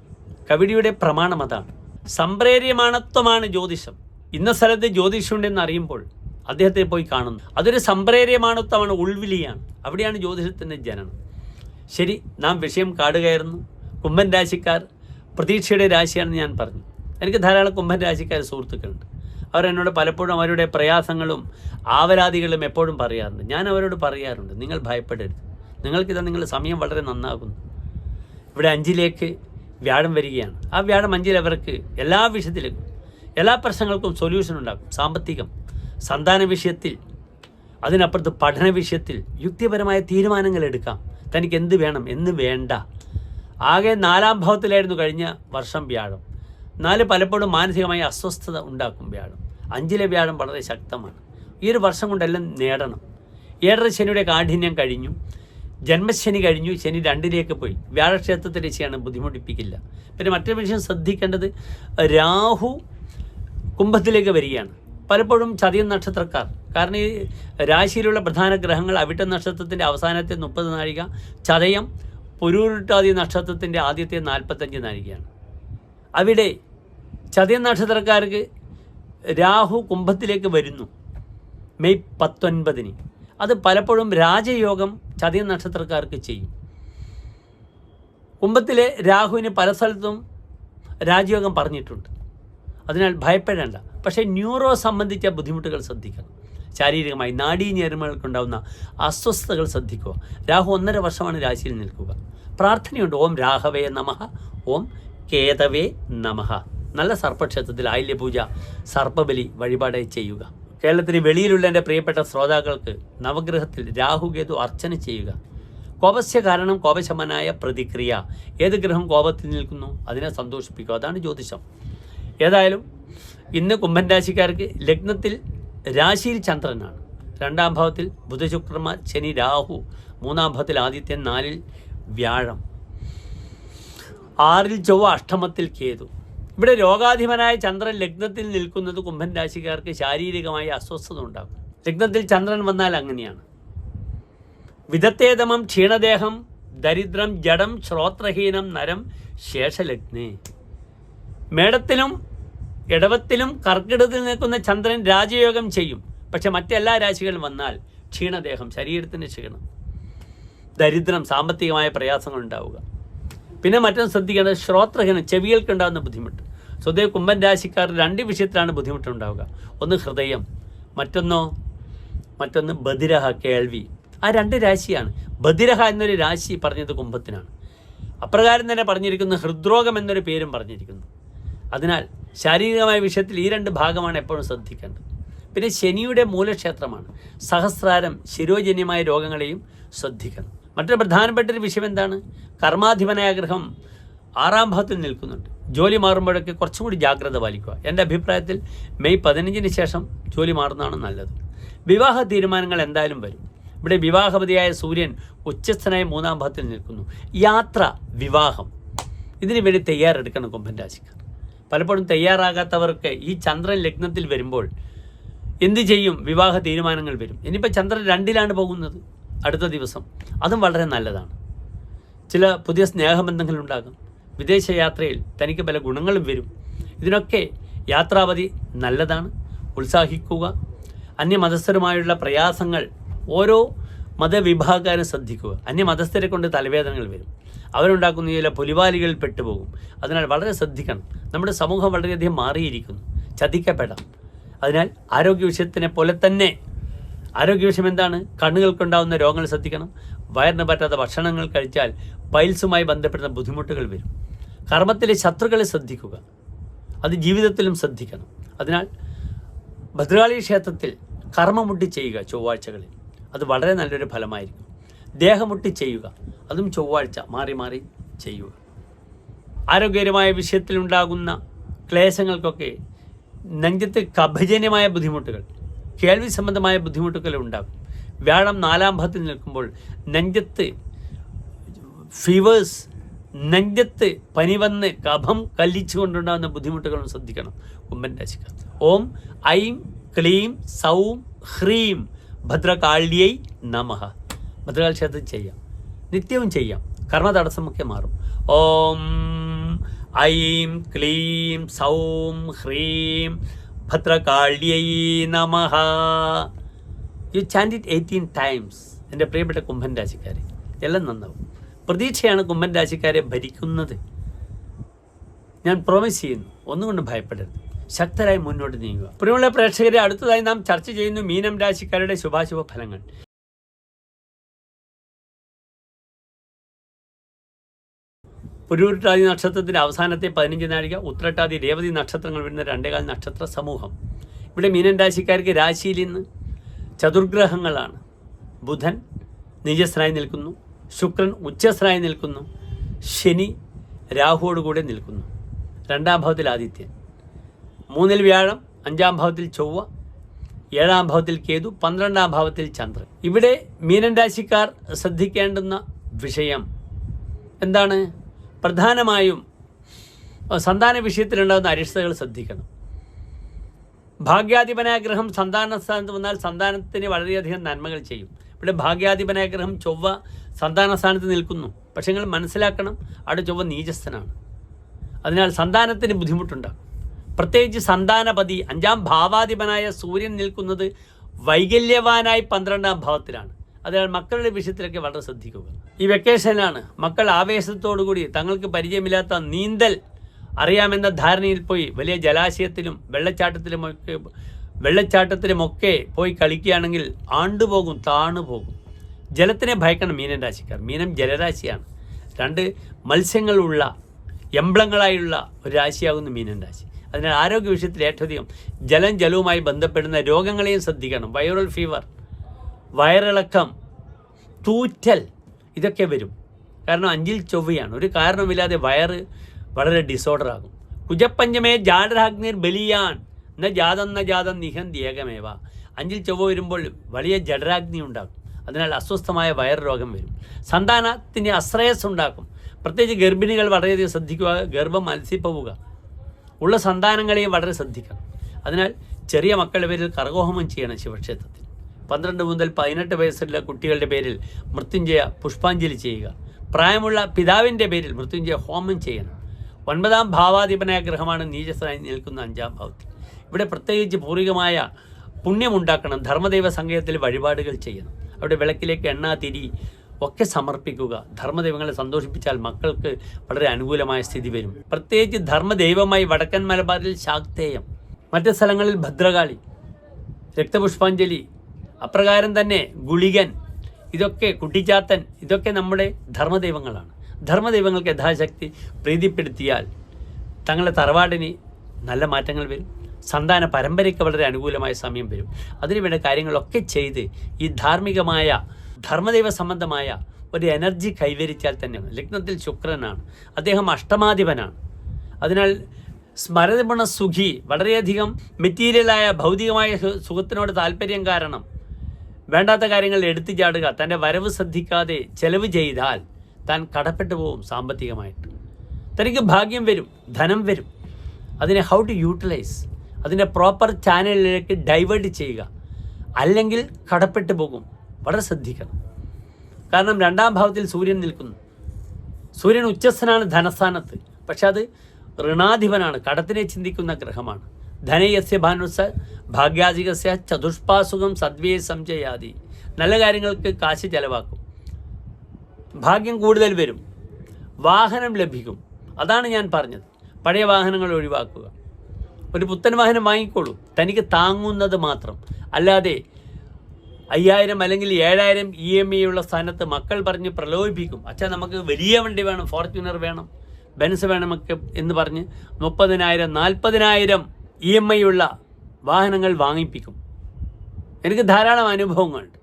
A: കവിടിയുടെ പ്രമാണം അതാണ്. സംപ്രേര്യമാണത്വമാണ് ജ്യോതിഷം. ഇന്ന സ്ഥലത്ത് ജ്യോതിഷുണ്ടെന്ന് അറിയുമ്പോൾ അദ്ദേഹത്തെ പോയി കാണുന്നു. അതൊരു സംപ്രേര്യമാണത്വമാണ് ഉൾവിളിയാണ്. അവിടെയാണ് ജ്യോതിഷത്തിന്റെ ജനനം. ശരി നാം വിഷയം കാടുകയായിരുന്നു. കുംഭൻ രാശിക്കാർ പ്രതീക്ഷയുടെ രാശിയാണെന്ന് ഞാൻ പറഞ്ഞു. എനിക്ക് ധാരാളം കുംഭൻ രാശിക്കാർ സുഹൃത്തുക്കളുണ്ട്. അവർ എന്നോട് പലപ്പോഴും അവരുടെ പ്രയാസങ്ങളും ആവരാതികളും എപ്പോഴും പറയാറുണ്ട്. ഞാൻ അവരോട് പറയാറുണ്ട് നിങ്ങൾ ഭയപ്പെടരുത്. നിങ്ങൾക്കിതാ നിങ്ങളുടെ സമയം വളരെ നന്നാകുന്നു. ഇവിടെ അഞ്ചിലേക്ക് വ്യാഴം വരികയാണ്. ആ വ്യാഴം അഞ്ചിൽ അവർക്ക് എല്ലാ വിഷയത്തിലും എല്ലാ പ്രശ്നങ്ങൾക്കും സൊല്യൂഷൻ ഉണ്ടാകും. സാമ്പത്തികം സന്താന വിഷയത്തിൽ അതിനപ്പുറത്ത് പഠന വിഷയത്തിൽ യുക്തിപരമായ തീരുമാനങ്ങൾ എടുക്കാം. തനിക്ക് എന്ത് വേണം എന്ന് വേണ്ട. ആകെ നാലാം ഭാവത്തിലായിരുന്നു കഴിഞ്ഞ വർഷം വ്യാഴം. നാല് പലപ്പോഴും മാനസികമായ അസ്വസ്ഥത ഉണ്ടാക്കും വ്യാഴം. അഞ്ചിലെ വ്യാഴം വളരെ ശക്തമാണ്. ഈ ഒരു വർഷം കൊണ്ടെല്ലാം നേടണം. ഏഴര ശനിയുടെ കാഠിന്യം കഴിഞ്ഞു. ജന്മശനി കഴിഞ്ഞു. ശനി രണ്ടിലേക്ക് പോയി. വ്യാഴക്ഷേത്രത്തിൽ ശനിയാണ് ബുദ്ധിമുട്ടിപ്പിക്കില്ല. പിന്നെ മറ്റൊരു വിഷയം ശ്രദ്ധിക്കേണ്ടത് രാഹു കുംഭത്തിലേക്ക് വരികയാണ്. പലപ്പോഴും ചതയം നക്ഷത്രക്കാർ കാരണം ഈ രാശിയിലുള്ള പ്രധാന ഗ്രഹങ്ങൾ അവിട്ട നക്ഷത്രത്തിന്റെ അവസാനത്തെ മുപ്പത് നാഴിക ചതയം പുരൂരുട്ടാതി നക്ഷത്രത്തിന്റെ ആദ്യത്തെ നാൽപ്പത്തഞ്ച് നാഴികയാണ്. അവിടെ ചതയം നക്ഷത്രക്കാർക്ക് രാഹു കുംഭത്തിലേക്ക് വരുന്നു. മെയ് പത്തൊൻപതിന്. അത് പലപ്പോഴും രാജയോഗം ചതി നക്ഷത്രക്കാർക്ക് ചെയ്യും. കുംഭത്തിലെ രാഹുവിന് പല സ്ഥലത്തും രാജയോഗം പറഞ്ഞിട്ടുണ്ട്. അതിനാൽ ഭയപ്പെടേണ്ട. പക്ഷേ ന്യൂറോ സംബന്ധിച്ച ബുദ്ധിമുട്ടുകൾ ശ്രദ്ധിക്കണം. ശാരീരികമായി നാഡീ നാഡീഞരമ്പുകൾക്കുണ്ടാകുന്ന അസ്വസ്ഥതകൾ ശ്രദ്ധിക്കുക. രാഹു ഒന്നര വർഷമാണ് രാശിയിൽ നിൽക്കുക. പ്രാർത്ഥനയുണ്ട്. ഓം രാഘവേ നമഃ. ഓം കേതവേ നമഃ. നല്ല സർപ്പക്ഷേത്രത്തിൽ ആയില്യപൂജ സർപ്പബലി വഴിപാട് ചെയ്യുക. കേരളത്തിന് വെളിയിലുള്ള എന്റെ പ്രിയപ്പെട്ട ശ്രോതാക്കൾക്ക് നവഗ്രഹത്തിൽ രാഹുകേതു അർച്ചന ചെയ്യുക. കോപസ്യ കാരണം കോപശമനായ പ്രതിക്രിയ. ഏത് ഗ്രഹം കോപത്തിൽ നിൽക്കുന്നു? അതിനെ സന്തോഷിപ്പിക്കുക. അതാണ് ജ്യോതിഷം. ഏതായാലും ഇന്ന് കുംഭൻ രാശിക്കാർക്ക് ലഗ്നത്തിൽ രാശിയിൽ ചന്ദ്രനാണ്. രണ്ടാം ഭാവത്തിൽ ബുധശുക്രന്മാർ ശനി രാഹു. മൂന്നാം ഭാവത്തിൽ ആദിത്യൻ നാലിൽ വ്യാഴം. ആറിൽ ചൊവ്വ അഷ്ടമത്തിൽ കേതു. ഇവിടെ രോഗാധിപനായ ചന്ദ്രൻ ലഗ്നത്തിൽ നിൽക്കുന്നത് കുംഭൻ രാശിക്കാർക്ക് ശാരീരികമായി അസ്വസ്ഥത ഉണ്ടാകും ലഗ്നത്തിൽ ചന്ദ്രൻ വന്നാൽ അങ്ങനെയാണ്. വിദത്തേതമം ക്ഷീണദേഹം ദരിദ്രം ജഡം ശ്രോത്രഹീനം നരം ശേഷലഗ്നേ. മേടത്തിലും ഇടവത്തിലും കർക്കിടത്തിൽ നിൽക്കുന്ന ചന്ദ്രൻ രാജയോഗം ചെയ്യും. പക്ഷെ മറ്റെല്ലാ രാശികളും വന്നാൽ ക്ഷീണദേഹം ശരീരത്തിന് ക്ഷീണം ദരിദ്രം സാമ്പത്തികമായ പ്രയാസങ്ങൾ ഉണ്ടാവുക. പിന്നെ മറ്റൊന്ന് ശ്രദ്ധിക്കേണ്ടത് ശ്രോത്രഹീനം ചെവികൾക്കുണ്ടാകുന്ന ബുദ്ധിമുട്ട്. സ്വതേ കുംഭൻ രാശിക്കാർ രണ്ട് വിഷയത്തിലാണ് ബുദ്ധിമുട്ടുണ്ടാവുക. ഒന്ന് ഹൃദയം മറ്റൊന്നോ മറ്റൊന്ന് ബദിരഹ കേൾവി. ആ രണ്ട് രാശിയാണ്. ബദിരഹ എന്നൊരു രാശി പറഞ്ഞത് കുംഭത്തിനാണ്. അപ്രകാരം തന്നെ പറഞ്ഞിരിക്കുന്നു ഹൃദ്രോഗം എന്നൊരു പേരും പറഞ്ഞിരിക്കുന്നു. അതിനാൽ ശാരീരികമായ വിഷയത്തിൽ ഈ രണ്ട് ഭാഗമാണ് എപ്പോഴും ശ്രദ്ധിക്കേണ്ടത്. പിന്നെ ശനിയുടെ മൂലക്ഷേത്രമാണ്. സഹസ്രാരം ശിരോജന്യമായ രോഗങ്ങളെയും ശ്രദ്ധിക്കണം. മറ്റൊരു പ്രധാനപ്പെട്ട ഒരു വിഷയം എന്താണ്? കർമാധിപനായ ഗ്രഹം ആറാം ഭാഗത്തിൽ നിൽക്കുന്നുണ്ട്. ജോലി മാറുമ്പോഴൊക്കെ കുറച്ചും കൂടി ജാഗ്രത പാലിക്കുക. എന്റെ അഭിപ്രായത്തിൽ മെയ് പതിനഞ്ചിന് ശേഷം ജോലി മാറുന്നതാണ് നല്ലത്. വിവാഹ തീരുമാനങ്ങൾ എന്തായാലും വരും. ഇവിടെ വിവാഹപതിയായ സൂര്യൻ ഉച്ചസ്ഥനായ മൂന്നാം ഭാഗത്തിൽ നിൽക്കുന്നു. യാത്ര വിവാഹം. ഇതിനു വേണ്ടി തയ്യാറെടുക്കണം കുംഭൻ രാശിക്കാർ. പലപ്പോഴും തയ്യാറാകാത്തവർക്ക് ഈ ചന്ദ്രൻ ലഗ്നത്തിൽ വരുമ്പോൾ എന്ത് ചെയ്യും? വിവാഹ തീരുമാനങ്ങൾ വരും. ഇനിയിപ്പോൾ ചന്ദ്രൻ രണ്ടിലാണ് പോകുന്നത്. അടുത്ത ദിവസം. അതും വളരെ നല്ലതാണ്. ചില പുതിയ സ്നേഹബന്ധങ്ങൾ ഉണ്ടാകും വിദേശ യാത്രയിൽ തനിക്ക് പല ഗുണങ്ങളും വരും. ഇതിനൊക്കെ യാത്രാവധി നല്ലതാണ്. ഉത്സാഹിക്കുക. അന്യമതസ്ഥരുമായുള്ള പ്രയാസങ്ങൾ ഓരോ മതവിഭാഗക്കാരും ശ്രദ്ധിക്കുക. അന്യമതസ്ഥരെ കൊണ്ട് തലവേദനകൾ വരും. അവരുണ്ടാക്കുന്ന ചില പുലിവാലികളിൽ പെട്ടുപോകും. അതിനാൽ വളരെ ശ്രദ്ധിക്കണം. നമ്മുടെ സമൂഹം വളരെയധികം മാറിയിരിക്കുന്നു. ചതിക്കപ്പെടാം. അതിനാൽ ആരോഗ്യ വിഷയത്തിനെ പോലെ തന്നെ ആരോഗ്യ എന്താണ്? എന്താണ് കണ്ണുകൾക്കുണ്ടാകുന്ന രോഗങ്ങൾ ശ്രദ്ധിക്കണം. വയറിന് പറ്റാത്ത ഭക്ഷണങ്ങൾ കഴിച്ചാൽ പൈൽസുമായി ബന്ധപ്പെടുന്ന ബുദ്ധിമുട്ടുകൾ വരും. കർമ്മത്തിലെ ശത്രുക്കളെ ശ്രദ്ധിക്കുക. അത് ജീവിതത്തിലും ശ്രദ്ധിക്കണം. അതിനാൽ ഭദ്രകാളി ക്ഷേത്രത്തിൽ കർമ്മമുട്ടി ചെയ്യുക ചൊവ്വാഴ്ചകളിൽ. അത് വളരെ നല്ലൊരു ഫലമായിരിക്കും. ദേഹമുട്ടി ചെയ്യുക. അതും ചൊവ്വാഴ്ച മാറി മാറി ചെയ്യുക. ആരോഗ്യകരമായ വിഷയത്തിലുണ്ടാകുന്ന ക്ലേശങ്ങൾക്കൊക്കെ നെഞ്ചത്ത് കഭജന്യമായ ബുദ്ധിമുട്ടുകൾ. കേൾവി സംബന്ധമായ ബുദ്ധിമുട്ടുകൾ ഉണ്ടാകും. വ്യാഴം നാലാം ഭാഗത്തിൽ നിൽക്കുമ്പോൾ നെഞ്ചത്ത് ഫീവേഴ്സ് നെഞ്ചത്ത് പനി വന്ന് കഫം കല്ലിച്ചുകൊണ്ടുണ്ടാകുന്ന ബുദ്ധിമുട്ടുകളും ശ്രദ്ധിക്കണം. കുംഭൻ രാശിക്കാർ ഓം ഐം ക്ലീം സൗം ഹ്രീം ഭദ്രകാളിയൈ നമഹ ഭദ്രകാളി ക്ഷേത്രത്തിൽ ചെയ്യാം. നിത്യവും ചെയ്യാം. കർമ്മ തടസ്സമൊക്കെ മാറും. ഓം ഐം ക്ലീം സൗം ഹ്രീം ഭദ്രകാള്യൈ നമ. You chant it eighteen times എന്റെ പ്രിയപ്പെട്ട കുംഭൻ രാശിക്കാരെ എല്ലാം നന്നാവും. പ്രതീക്ഷയാണ് കുംഭൻ രാശിക്കാരെ ഭരിക്കുന്നത്. ഞാൻ പ്രോമിസ് ചെയ്യുന്നു ഒന്നുകൊണ്ടും ഭയപ്പെടരുത്. ശക്തരായി മുന്നോട്ട് നീങ്ങുക. പ്രിയമുള്ള പ്രേക്ഷകരെ അടുത്തതായി നാം ചർച്ച ചെയ്യുന്നു മീനം രാശിക്കാരുടെ ശുഭാശുഭ ഫലങ്ങൾ പുരൂരുട്ടാതി നക്ഷത്രത്തിന്റെ അവസാനത്തെ പതിനഞ്ച് നാഴിക ഉത്രട്ടാതി രേവതി നക്ഷത്രങ്ങൾ വരുന്ന രണ്ടേകാൽ നക്ഷത്ര സമൂഹം. ഇവിടെ മീനൻ രാശിക്കാർക്ക് രാശിയിൽ ഇന്ന് ചതുർഗ്രഹങ്ങളാണ്. ബുധൻ നിജസ്രായി നിൽക്കുന്നു ശുക്രൻ ഉച്ചസ്രായി നിൽക്കുന്നു ശനി രാഹുവോടുകൂടെ നിൽക്കുന്നു. രണ്ടാം ഭാവത്തിൽ ആദിത്യൻ മൂന്നിൽ വ്യാഴം അഞ്ചാം ഭാവത്തിൽ ചൊവ്വ ഏഴാം ഭാവത്തിൽ കേതു പന്ത്രണ്ടാം ഭാവത്തിൽ ചന്ദ്രൻ. ഇവിടെ മീനൻ രാശിക്കാർ ശ്രദ്ധിക്കേണ്ടുന്ന വിഷയം എന്താണ്? പ്രധാനമായും സന്താന വിഷയത്തിലുണ്ടാകുന്ന അരിഷ്ടതകൾ ശ്രദ്ധിക്കണം. ഭാഗ്യാധിപനായ ഗ്രഹം സന്താന സ്ഥാനത്ത് വന്നാൽ സന്താനത്തിന് വളരെയധികം നന്മകൾ ചെയ്യും. ഇവിടെ ഭാഗ്യാധിപനായ ഗ്രഹം ചൊവ്വ സന്താന സ്ഥാനത്ത് നിൽക്കുന്നു. പക്ഷെ നിങ്ങൾ മനസ്സിലാക്കണം അവിടെ ചൊവ്വ നീചസ്ഥനാണ്. അതിനാൽ സന്താനത്തിന് ബുദ്ധിമുട്ടുണ്ടാകും. പ്രത്യേകിച്ച് സന്താനപതി അഞ്ചാം ഭാവാധിപനായ സൂര്യൻ നിൽക്കുന്നത് വൈകല്യവാനായി പന്ത്രണ്ടാം ഭാവത്തിലാണ്. അതിനാൽ മക്കളുടെ വിഷയത്തിലൊക്കെ വളരെ ശ്രദ്ധിക്കുക. ഈ വെക്കേഷനിലാണ് മക്കൾ ആവേശത്തോടുകൂടി തങ്ങൾക്ക് പരിചയമില്ലാത്ത നീന്തൽ അറിയാമെന്ന ധാരണയിൽ പോയി വലിയ ജലാശയത്തിലും വെള്ളച്ചാട്ടത്തിലുമൊക്കെ വെള്ളച്ചാട്ടത്തിലുമൊക്കെ പോയി കളിക്കുകയാണെങ്കിൽ ആണ്ടുപോകും താണു പോകും ജലത്തിനെ ഭയക്കണം മീനൻ രാശിക്കാർ. മീനം ജലരാശിയാണ്. രണ്ട് മത്സ്യങ്ങളുള്ള എംബ്ലങ്ങളായുള്ള ഒരു രാശിയാകുന്നു മീനൻ രാശി. അതിനാൽ ആരോഗ്യ വിഷയത്തിൽ ഏറ്റവും ജലം ജലവുമായി ബന്ധപ്പെടുന്ന രോഗങ്ങളെയും ശ്രദ്ധിക്കണം. വൈറൽ ഫീവർ വയറിളക്കം തൂറ്റൽ ഇതൊക്കെ വരും. കാരണം അഞ്ചിൽ ചൊവ്വയാണ്. ഒരു കാരണമില്ലാതെ വയറ് വളരെ ഡിസോർഡർ ആകും. കുജപ്പഞ്ചമേ ജാഡരാഗ്നിർ ബലിയാൻ. എന്ന ജാതം ന ജാതം നിഹന്തി ഏകമേവ. അഞ്ചിൽ ചൊവ്വ വരുമ്പോൾ വലിയ ജഡരാഗ്നി ഉണ്ടാകും. അതിനാൽ അസ്വസ്ഥമായ വയർ രോഗം വരും. സന്താനത്തിന് അശ്രയസ് ഉണ്ടാക്കും. പ്രത്യേകിച്ച് ഗർഭിണികൾ വളരെയധികം ശ്രദ്ധിക്കുക ഗർഭം മത്സ്യപ്പോവുക. ഉള്ള സന്താനങ്ങളെയും വളരെ ശ്രദ്ധിക്കണം. അതിനാൽ ചെറിയ മക്കളുടെ പേരിൽ കർഗോഹമം ചെയ്യണം ശിവക്ഷേത്രത്തിൽ. പന്ത്രണ്ട് മുതൽ പതിനെട്ട് വയസ്സുള്ള കുട്ടികളുടെ പേരിൽ മൃത്യുഞ്ജയ പുഷ്പാഞ്ജലി ചെയ്യുക. പ്രായമുള്ള പിതാവിന്റെ പേരിൽ മൃത്യുഞ്ജയ ഹോമം ചെയ്യണം. ഒൻപതാം ഭാവാധിപനായ ഗ്രഹമാണ് നീചസ്ഥായി നിൽക്കുന്ന അഞ്ചാം ഭാവത്തിൽ. ഇവിടെ പ്രത്യേകിച്ച് പൂർവികമായ പുണ്യമുണ്ടാക്കണം. ധർമ്മദൈവ സംഗീതത്തിൽ വഴിപാടുകൾ ചെയ്യണം. അവിടെ വിളക്കിലേക്ക് എണ്ണ തിരി ഒക്കെ സമർപ്പിക്കുക. ധർമ്മദൈവങ്ങളെ സന്തോഷിപ്പിച്ചാൽ മക്കൾക്ക് വളരെ അനുകൂലമായ സ്ഥിതി വരും. പ്രത്യേകിച്ച് ധർമ്മദൈവമായി വടക്കൻ മലബാറിൽ ശാക്തേയം. മറ്റ് സ്ഥലങ്ങളിൽ ഭദ്രകാളി രക്തപുഷ്പാഞ്ജലി അപ്രകാരം തന്നെ ഗുളികൻ ഇതൊക്കെ കുട്ടിച്ചാത്തൻ ഇതൊക്കെ നമ്മുടെ ധർമ്മദൈവങ്ങളാണ്. ധർമ്മദൈവങ്ങൾക്ക് യഥാശക്തി പ്രീതിപ്പെടുത്തിയാൽ തങ്ങളുടെ തറവാടിന് നല്ല മാറ്റങ്ങൾ വരും. സന്താന പരമ്പരയ്ക്ക് വളരെ അനുകൂലമായ സമയം വരും. അതിനുവേണ്ട കാര്യങ്ങളൊക്കെ ചെയ്ത് ഈ ധാർമ്മികമായ ധർമ്മദൈവ സംബന്ധമായ ഒരു എനർജി കൈവരിച്ചാൽ തന്നെ ലഗ്നത്തിൽ ശുക്രനാണ്. അദ്ദേഹം അഷ്ടമാധിപനാണ്. അതിനാൽ സ്മരണ സുഖി വളരെയധികം മെറ്റീരിയലായ ഭൗതികമായ സുഖത്തിനോട് താല്പര്യം കാരണം വേണ്ടാത്ത കാര്യങ്ങൾ എടുത്തു ചാടുക തന്റെ വരവ് ശ്രദ്ധിക്കാതെ ചെലവ് ചെയ്താൽ താൻ കടപ്പെട്ടു പോവും സാമ്പത്തികമായിട്ട്. തനിക്ക് ഭാഗ്യം വരും ധനം വരും. അതിനെ ഹൗ ടു യൂട്ടിലൈസ് അതിന്റെ പ്രോപ്പർ ചാനലിലേക്ക് ഡൈവേർട്ട് ചെയ്യുക. അല്ലെങ്കിൽ കടപ്പെട്ടു പോകും വളരെ ശ്രദ്ധിക്കണം. കാരണം രണ്ടാം ഭാവത്തിൽ സൂര്യൻ നിൽക്കുന്നു. സൂര്യൻ ഉച്ചസ്ഥനാണ് ധനസ്ഥാനത്ത് പക്ഷെ അത് ഋണാധിപനാണ് കടത്തിനെ ചിന്തിക്കുന്ന ഗ്രഹമാണ്. ധനയസ്യ ഭാനുസ ഭാഗ്യാധികസ്യ ചതുഷ്പാസുഖം സദ്വേ സംശയാദി നല്ല കാര്യങ്ങൾക്ക് കാശ് ചെലവാക്കും. ഭാഗ്യം കൂടുതൽ വരും. വാഹനം ലഭിക്കും. അതാണ് ഞാൻ പറഞ്ഞത്. പഴയ വാഹനങ്ങൾ ഒഴിവാക്കുക. ഒരു പുത്തൻ വാഹനം വാങ്ങിക്കോളൂ. തനിക്ക് താങ്ങുന്നത് മാത്രം. അല്ലാതെ അയ്യായിരം അല്ലെങ്കിൽ ഏഴായിരം ഇ എം ഐ ഉള്ള സ്ഥാനത്ത് മക്കൾ പറഞ്ഞ് പ്രലോഭിപ്പിക്കും. അച്ഛാ നമുക്ക് വലിയ വണ്ടി വേണം. ഫോർച്യൂണർ വേണം. ബെൻസ് വേണമൊക്കെ എന്ന് പറഞ്ഞ് മുപ്പതിനായിരം നാൽപ്പതിനായിരം ഇ എം ഐ ഉള്ള വാഹനങ്ങൾ വാങ്ങിപ്പിക്കും. എനിക്ക് ധാരാളം അനുഭവങ്ങളുണ്ട്.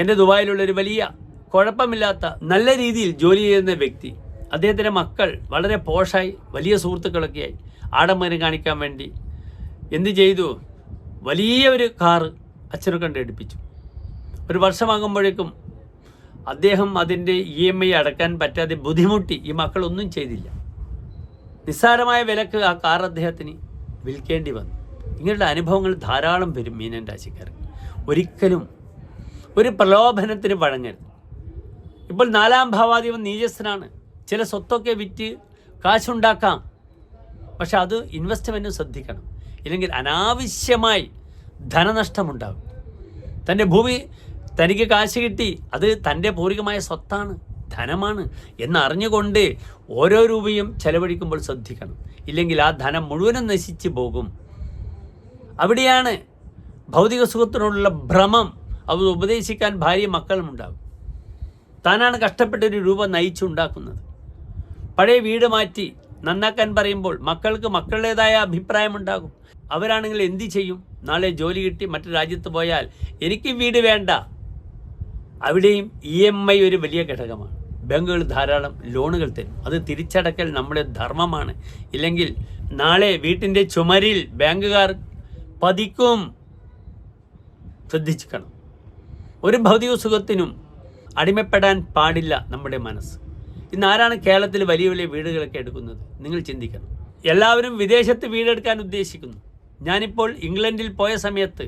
A: എന്റെ ദുബായിലുള്ളൊരു വലിയ കുഴപ്പമില്ലാത്ത നല്ല രീതിയിൽ ജോലി ചെയ്യുന്ന വ്യക്തി അദ്ദേഹത്തിന്റെ മക്കൾ വളരെ പോഷായി വലിയ സുഹൃത്തുക്കളൊക്കെയായി ആഡംബരം കാണിക്കാൻ വേണ്ടി എന്ത് ചെയ്തു? വലിയ ഒരു കാറ് അച്ഛനെ കണ്ട് എടുപ്പിച്ചു. ഒരു വർഷമാകുമ്പോഴേക്കും അദ്ദേഹം അതിന്റെ ഇ എം ഐ അടക്കാൻ പറ്റാതെ ബുദ്ധിമുട്ടി ഈ മക്കളൊന്നും ചെയ്തില്ല. നിസ്സാരമായ വിലക്ക് ആ കാർ അദ്ദേഹത്തിന് വിൽക്കേണ്ടി വന്നു. ഇങ്ങനെയുള്ള അനുഭവങ്ങൾ ധാരാളം വരും മീനൻ രാശിക്കാർക്ക്. ഒരിക്കലും ഒരു പ്രലോഭനത്തിന് വഴങ്ങരുത്. ഇപ്പോൾ നാലാം ഭാവാധിപൻ നീചസ്ഥനാണ്. ചില സ്വത്തൊക്കെ വിറ്റ് കാശുണ്ടാക്കാം. പക്ഷെ അത് ഇൻവെസ്റ്റ്മെന്റും ശ്രദ്ധിക്കണം. ഇല്ലെങ്കിൽ അനാവശ്യമായി ധനനഷ്ടമുണ്ടാകും. തന്റെ ഭൂമി തനിക്ക് കാശ് കിട്ടി. അത് തന്റെ പൂർവികമായ സ്വത്താണ്. ധനമാണ് എന്നറിഞ്ഞുകൊണ്ട് ഓരോ രൂപയും ചെലവഴിക്കുമ്പോൾ ശ്രദ്ധിക്കണം. ഇല്ലെങ്കിൽ ആ ധനം മുഴുവനും നശിച്ചു പോകും. അവിടെയാണ് ഭൗതിക സുഖത്തിനോടുള്ള ഭ്രമം. അത് ഉപദേശിക്കാൻ ഭാര്യ മക്കളും ഉണ്ടാകും. താനാണ് കഷ്ടപ്പെട്ടൊരു രൂപ നയിച്ചുണ്ടാക്കുന്നത്. പഴയ വീട് മാറ്റി നന്നാക്കാൻ പറയുമ്പോൾ മക്കൾക്ക് മക്കളുടേതായ അഭിപ്രായമുണ്ടാകും അവരാണെങ്കിൽ എന്തു ചെയ്യും? നാളെ ജോലി കിട്ടി മറ്റു രാജ്യത്ത് പോയാൽ എനിക്ക് വീട് വേണ്ട. അവിടെയും ഇ ഒരു വലിയ ഘടകമാണ്. ബാങ്കുകൾ ധാരാളം ലോണുകൾ തരും. അത് തിരിച്ചടക്കൽ നമ്മുടെ ധർമ്മമാണ്. ഇല്ലെങ്കിൽ നാളെ വീട്ടിന്റെ ചുമരിൽ ബാങ്കുകാർ പതിക്കും. ശ്രദ്ധിച്ചിക്കണം. ഒരു ഭൗതിക സുഖത്തിനും അടിമപ്പെടാൻ പാടില്ല നമ്മുടെ മനസ്സ്. ഇന്ന് ആരാണ് കേരളത്തിൽ വലിയ വലിയ വീടുകളൊക്കെ എടുക്കുന്നത്? നിങ്ങൾ ചിന്തിക്കണം. എല്ലാവരും വിദേശത്ത് വീടെടുക്കാൻ ഉദ്ദേശിക്കുന്നു. ഞാനിപ്പോൾ ഇംഗ്ലണ്ടിൽ പോയ സമയത്ത്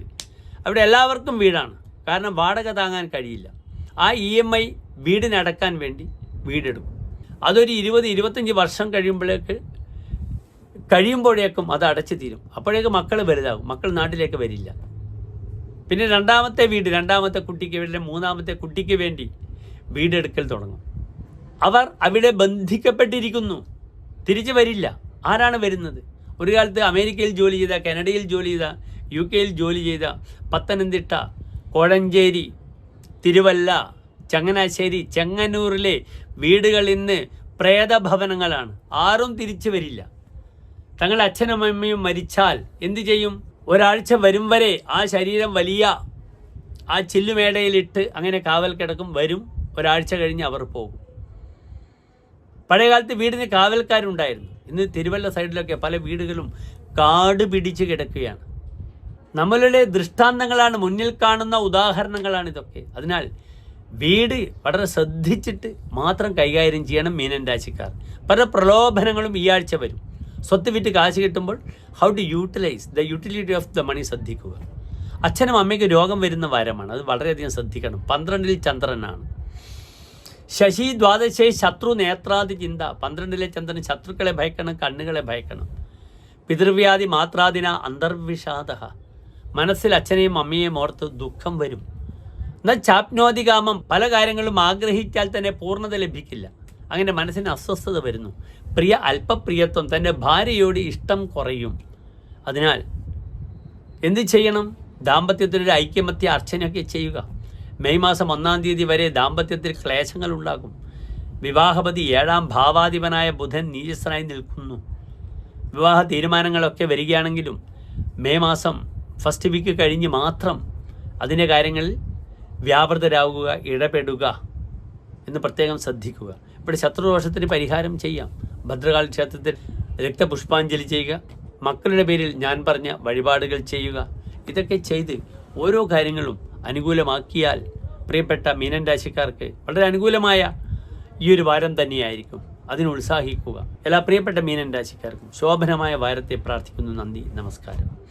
A: അവിടെ എല്ലാവർക്കും വീടാണ്. കാരണം വാടക താങ്ങാൻ കഴിയില്ല. ആ ഇ എം ഐ വീടിനടക്കാൻ വേണ്ടി വീടെടുക്കും. അതൊരു ഇരുപത് ഇരുപത്തഞ്ച് വർഷം കഴിയുമ്പോഴേക്ക് കഴിയുമ്പോഴേക്കും അത് അടച്ചു തീരും. അപ്പോഴേക്ക് മക്കൾ വലുതാകും. മക്കൾ നാട്ടിലേക്ക് വരില്ല. പിന്നെ രണ്ടാമത്തെ വീട് രണ്ടാമത്തെ കുട്ടിക്ക് വേണ്ടി മൂന്നാമത്തെ കുട്ടിക്ക് വേണ്ടി വീടെടുക്കൽ തുടങ്ങും. അവർ അവിടെ ബന്ധിക്കപ്പെട്ടിരിക്കുന്നു. തിരിച്ചു വരില്ല. ആരാണ് വരുന്നത്? ഒരു കാലത്ത് അമേരിക്കയിൽ ജോലി ചെയ്ത കാനഡയിൽ ജോലി ചെയ്ത യു കെയിൽ ജോലി ചെയ്ത പത്തനംതിട്ട കോഴഞ്ചേരി തിരുവല്ല ചങ്ങനാശ്ശേരി ചെങ്ങന്നൂരിലെ വീടുകൾ ഇന്ന് പ്രേതഭവനങ്ങളാണ്. ആരും തിരിച്ചു വരില്ല. തങ്ങളുടെ അച്ഛനും അമ്മയും മരിച്ചാൽ എന്തു ചെയ്യും? ഒരാഴ്ച വരും വരെ ആ ശരീരം വലിയ ആ ചില്ലുമേടയിലിട്ട് അങ്ങനെ കാവൽ കിടക്കും. വരും ഒരാഴ്ച കഴിഞ്ഞ് അവർ പോകും. പഴയകാലത്ത് വീടിന് കാവൽക്കാരുണ്ടായിരുന്നു. ഇന്ന് തിരുവല്ല സൈഡിലൊക്കെ പല വീടുകളും കാട് പിടിച്ച് കിടക്കുകയാണ്. നമ്മളുടെ ദൃഷ്ടാന്തങ്ങളാണ് മുന്നിൽ കാണുന്ന ഉദാഹരണങ്ങളാണ് ഇതൊക്കെ. അതിനാൽ വീട് വളരെ ശ്രദ്ധിച്ചിട്ട് മാത്രം കൈകാര്യം ചെയ്യണം മീനൻ രാശിക്കാർ. പല പ്രലോഭനങ്ങളും ഈ ആഴ്ച വരും. സ്വത്ത് വിറ്റ് കാശ് കിട്ടുമ്പോൾ how to utilize the utility of the money ശ്രദ്ധിക്കുക. അച്ഛനും അമ്മയ്ക്ക് രോഗം വരുന്ന വാരമാണ്. അത് വളരെയധികം ശ്രദ്ധിക്കണം. പന്ത്രണ്ടിൽ ചന്ദ്രനാണ്. ശശി ദ്വാദശേ ശത്രു നേത്രാദി ചിന്ത. പന്ത്രണ്ടിലെ ചന്ദ്രൻ ശത്രുക്കളെ ഭയക്കണം കണ്ണുകളെ ഭയക്കണം. പിതൃവ്യാധി മാത്രാദിന അന്തർവിഷാദ മനസ്സിൽ അച്ഛനെയും അമ്മയെയും ഓർത്ത് ദുഃഖം വരും. എന്നാൽ ചാപ്നോതികാമം പല കാര്യങ്ങളും ആഗ്രഹിച്ചാൽ തന്നെ പൂർണത ലഭിക്കില്ല. അങ്ങനെ മനസ്സിന് അസ്വസ്ഥത വരുന്നു. പ്രിയ അല്പപ്രിയത്വം തന്റെ ഭാര്യയോട് ഇഷ്ടം കുറയും. അതിനാൽ എന്ത് ചെയ്യണം? ദാമ്പത്യത്തിലൊരു ഐക്യമത്യ അർച്ചനയൊക്കെ ചെയ്യുക. മെയ് മാസം ഒന്നാം തീയതി വരെ ദാമ്പത്യത്തിൽ ക്ലേശങ്ങൾ ഉണ്ടാകും. വിവാഹപതി ഏഴാം ഭാവാധിപനായ ബുധൻ നീചസ്ഥനായി നിൽക്കുന്നു. വിവാഹ തീരുമാനങ്ങളൊക്കെ വരികയാണെങ്കിലും മെയ് മാസം ഫസ്റ്റ് വീക്ക് കഴിഞ്ഞ് മാത്രം അതിന്റെ കാര്യങ്ങളിൽ വ്യാപൃതരാകുക ഇടപെടുക എന്ന് പ്രത്യേകം ശ്രദ്ധിക്കുക. ഇവിടെ ശത്രുദോഷത്തിന് പരിഹാരം ചെയ്യാം. ഭദ്രകാളി ക്ഷേത്രത്തിൽ രക്തപുഷ്പാഞ്ജലി ചെയ്യുക മക്കളുടെ പേരിൽ ഞാൻ പറഞ്ഞ വഴിപാടുകൾ ചെയ്യുക. ഇതൊക്കെ ചെയ്ത് ഓരോ കാര്യങ്ങളും അനുകൂലമാക്കിയാൽ പ്രിയപ്പെട്ട മീനൻ രാശിക്കാർക്ക് വളരെ അനുകൂലമായ ഈ ഒരു വാരം തന്നെയായിരിക്കും. അതിന് ഉത്സാഹിക്കുക. എല്ലാ പ്രിയപ്പെട്ട മീനൻ രാശിക്കാർക്കും ശോഭനമായ വാരത്തെ പ്രാർത്ഥിക്കുന്നു. നന്ദി. നമസ്കാരം.